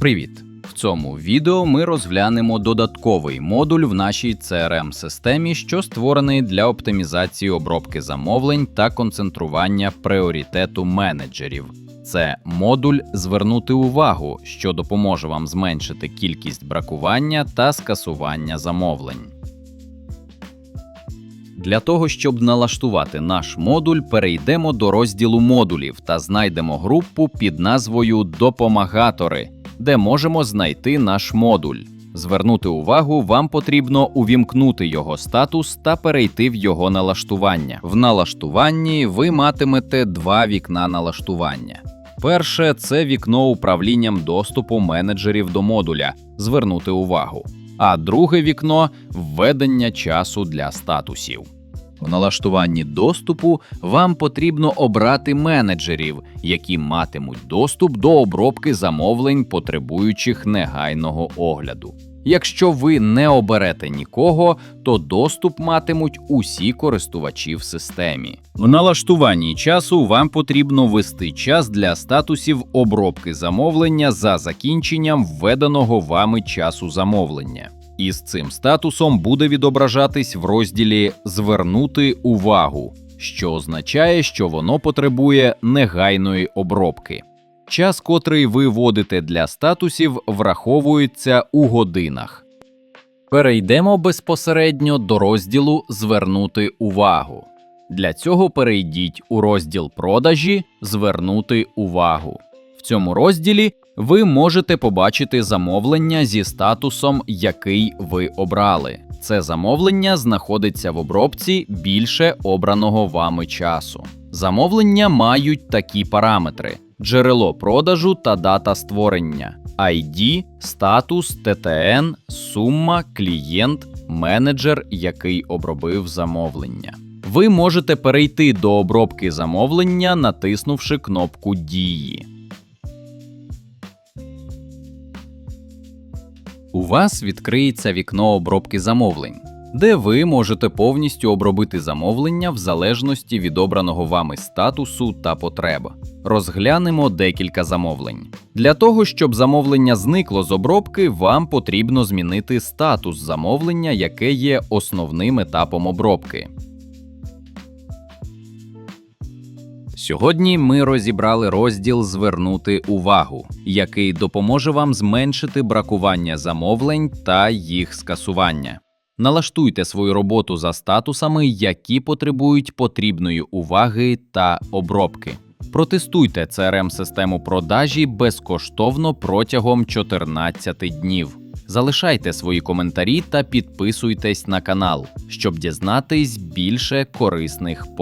Привіт! В цьому відео ми розглянемо додатковий модуль в нашій crm системі що створений для оптимізації обробки замовлень та концентрування пріоритету менеджерів. Це модуль звернути увагу, що допоможе вам зменшити кількість бракування та скасування замовлень. Для того, щоб налаштувати наш модуль, перейдемо до розділу модулів та знайдемо групу під назвою Допомагатори, де можемо знайти наш модуль. Звернути увагу, вам потрібно увімкнути його статус та перейти в його налаштування. В налаштуванні ви матимете два вікна налаштування. Перше це вікно управлінням доступу менеджерів до модуля. Звернути увагу. А друге вікно введення часу для статусів. В налаштуванні доступу вам потрібно обрати менеджерів, які матимуть доступ до обробки замовлень, потребуючих негайного огляду. Якщо ви не оберете нікого, то доступ матимуть усі користувачі в системі. В налаштуванні часу вам потрібно ввести час для статусів обробки замовлення за закінченням введеного вами часу замовлення. І з цим статусом буде відображатись в розділі Звернути увагу, що означає, що воно потребує негайної обробки. Час, котрий ви вводите для статусів, враховується у годинах. Перейдемо безпосередньо до розділу Звернути увагу. Для цього перейдіть у розділ продажі Звернути увагу. В цьому розділі ви можете побачити замовлення зі статусом, який ви обрали. Це замовлення знаходиться в обробці більше обраного вами часу. Замовлення мають такі параметри: джерело продажу та дата створення, ID, статус, ТТН, сума, клієнт, менеджер, який обробив замовлення. Ви можете перейти до обробки замовлення, натиснувши кнопку Дії. У вас відкриється вікно обробки замовлень, де ви можете повністю обробити замовлення в залежності від обраного вами статусу та потреб. Розглянемо декілька замовлень. Для того, щоб замовлення зникло з обробки, вам потрібно змінити статус замовлення, яке є основним етапом обробки. Сьогодні ми розібрали розділ Звернути увагу, який допоможе вам зменшити бракування замовлень та їх скасування. Налаштуйте свою роботу за статусами, які потребують потрібної уваги та обробки. Протестуйте crm систему продажі безкоштовно протягом 14 днів. Залишайте свої коментарі та підписуйтесь на канал, щоб дізнатись більше корисних